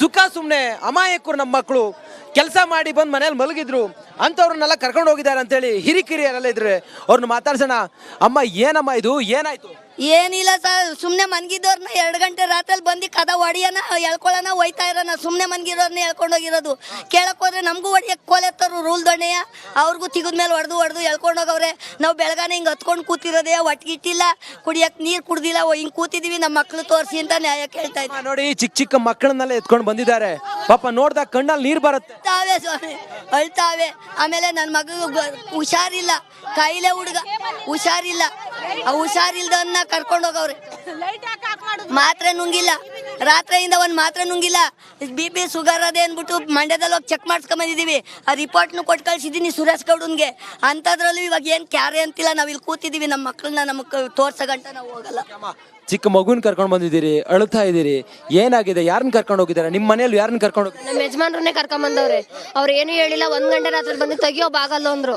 ಸುಖ ಸುಮ್ಮನೆ ಅಮಾಯಕರು ನಮ್ಮ ಮಕ್ಕಳು ಕೆಲಸ ಮಾಡಿ ಬಂದು ಮನೇಲಿ ಮಲಗಿದ್ರು, ಅಂಥವ್ರನ್ನೆಲ್ಲ ಕರ್ಕೊಂಡು ಹೋಗಿದ್ದಾರೆ ಅಂತೇಳಿ ಹಿರಿಕಿರಿಯರೆಲ್ಲ ಇದ್ರೆ ಅವ್ರನ್ನ ಮಾತಾಡ್ಸೋಣ. ಅಮ್ಮ, ಏನಮ್ಮ ಇದು? ಏನಾಯ್ತು? ಏನಿಲ್ಲ ಸರ್ ಸುಮ್ಮನೆ ಮನ್ಗಿದ್ದವ್ರನ್ನ ಎರಡು ಗಂಟೆ ರಾತ್ರಲ್ಲಿ ಬಂದು ಕದ ಹೊಡಿಯೋಣ ಎಳ್ಕೊಳ್ಳೋಣ ಹೋಯ್ತಾ ಇರೋಣ ಸುಮ್ಮನೆ ಮನ್ಗಿರೋರ್ನ ಎಳ್ಕೊಂಡೋಗಿರೋದು ಕೇಳಕ್ ಹೋದ್ರೆ ನಮಗೂ ಹೊಡಿಯಕ್ಕೆ ಕೋಲೆತ್ತರು ರೂಲ್ ದೊಣ್ಣೆಯ. ಅವ್ರಿಗೂ ತಿಗದ ಮೇಲೆ ಹೊಡೆದು ಹೊಡೆದು ಎಳ್ಕೊಂಡು ಹೋಗವ್ರೆ. ನಾವು ಬೆಳಗಾನೆ ಹಿಂಗೆ ಹತ್ಕೊಂಡು ಕೂತಿರೋದೇ ಒಟ್ಟಿಗಿಟ್ಟಿಲ್ಲ ಕುಡಿಯಕ್ಕೆ ನೀರು ಕುಡ್ದಿಲ್ಲ ಹಿಂಗೆ ಕೂತಿದೀವಿ ನಮ್ಮ ಮಕ್ಳು ತೋರಿಸಿ ಅಂತ ನ್ಯಾಯ ಕೇಳ್ತಾ ಇದ್ದೀವಿ ನೋಡಿ ಚಿಕ್ಕ ಚಿಕ್ಕ ಮಕ್ಕಳನ್ನೆಲ್ಲ ಎತ್ಕೊಂಡು ಬಂದಿದ್ದಾರೆ. ಪಾಪ ನೋಡ್ದಾಗ ಕಣ್ಣಲ್ಲಿ ನೀರು ಬರುತ್ತೆ. ಅಳ್ತಾವೆ ಸ್ವಾಮಿ ಅಳ್ತಾವೆ. ಆಮೇಲೆ ನನ್ನ ಮಗ ಹುಷಾರಿಲ್ಲ. ಕಾಯಿಲೆ ಹುಡುಗ ಹುಷಾರಿಲ್ಲ. ಆ ಹುಷಾರಿಲ್ದವನ್ನ ಕರ್ಕೊಂಡು ಹೋಗವ್ರೆ. ಮಾತ್ರೆ ನುಂಗಿಲ್ಲ. ರಾತ್ರಿಯಿಂದ ಒಂದ್ ಮಾತ್ರೆ ನುಂಗಿಲ್ಲ. ಬಿ ಪಿ ಶುಗರ್ ಅದೇ ಅಂದ್ಬಿಟ್ಟು ಮಂಡ್ಯದಲ್ಲಿ ಹೋಗಿ ಚೆಕ್ ಮಾಡಿಸ್ಕೊಂಬಂದಿದ್ದೀವಿ ಆ ರಿಪೋರ್ಟ್ನು ಕೊಟ್ಟು ಕಳ್ಸಿದ್ದೀನಿ ಸುರೇಶ್ ಗೌಡನ್ಗೆ. ಅಂಥದ್ರಲ್ಲೂ ಇವಾಗ ಏನು ಕ್ಯಾರೆ ಅಂತಿಲ್ಲ. ನಾವು ಇಲ್ಲಿ ಕೂತಿದ್ದೀವಿ ನಮ್ಮ ಮಕ್ಕಳನ್ನ ನಮಗೆ ತೋರ್ಸೋ ಗಂಟ ನಾವು ಹೋಗಲ್ಲ. ಚಿಕ್ಕ ಮಗುನ ಕರ್ಕೊಂಡು ಬಂದಿದ್ದೀರಿ ಅಳುತ್ತಾ ಇದ್ದೀರಿ ಏನಾಗಿದೆ ಯಾರನ್ನ ಕರ್ಕೊಂಡು ಹೋಗಿದ್ದಾರೆ? ನಿಮ್ಮ ಮನೆಯಲ್ಲಿ ಯಾರನ್ನ ಕರ್ಕೊಂಡು ಹೋಗಿ ನಮ್ಮ ಯಜಮಾನ್ರನ್ನೇ ಕರ್ಕೊಂಬಂದವ್ರೆ ಅವ್ರು ಏನು ಹೇಳಿಲ್ಲ ಒಂದ್ ಗಂಟೆ ರಾತ್ರಿ ಬಂದು ತೆಗಿಯೋ ಬಾಗಲ್ಲ ಅಂದ್ರು.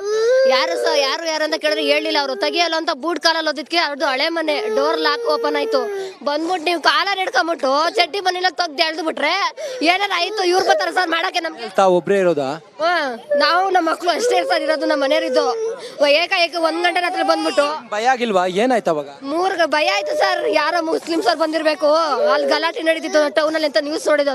ಯಾರು ಸಹ ಯಾರು ಯಾರು ಅಂತ ಕೇಳಿದ್ರೆ ಹೇಳಿಲ್ಲ ಅವರು. ತೆಗಿಯಲ್ಲ ಅಂತ ಬೂಟ್ ಕಾಲಲ್ಲಿ ಓದಿದ್ಕೆ ಅವ್ರದ್ದು ಹಳೆ ಮನೆ ಡೋರ್ ಲಾಕ್ ಓಪನ್ ಆಯ್ತು. ಬಂದ್ಬಿಟ್ಟು ನೀವು ಕಾಲರ್ ಹಿಡ್ಕೊಂಬಿಟ್ಟು ಚಡ್ಡಿ ಮನೆಯಲ್ಲ ತೆಗ್ದು ಎಳ್ದು ಬಿಟ್ರೆ ಏನಾರ ಆಯ್ತು? ಇವ್ರು ಬರ್ತಾರೆ ಸರ್ ಮಾಡಕ್ಕೆ ನಮ್ಗೆ. ತಾವು ಒಬ್ರೇ ಇರೋದಾ? ಹಾ ನಾವು ನಮ್ಮ ಮಕ್ಳು ಅಷ್ಟೇ ಸರ್ ಇರೋದು ನಮ್ಮ ಮನೆಯವರಿದ್ದು. ಏಕಾಏಕಿ ಒಂದ್ ಗಂಟೆ ರಾತ್ರಿ ಬಂದ್ಬಿಟ್ಟು ಭಯ ಆಗಿಲ್ವಾ? ಏನಾಯ್ತು ಅವಾಗ? ಮೂರ್ ಭಯ ಆಯ್ತು ಸರ್. ಯಾರೋ ಮುಸ್ಲಿಮ್ಸ್ ಅವ್ರು ಬಂದಿರ್ಬೇಕು. ಅಲ್ಲಿ ಗಲಾಟೆ ನಡೀತಿತ್ತು ಟೌನ್ ಅಲ್ಲಿ ಅಂತ ನ್ಯೂಸ್ ನೋಡಿದ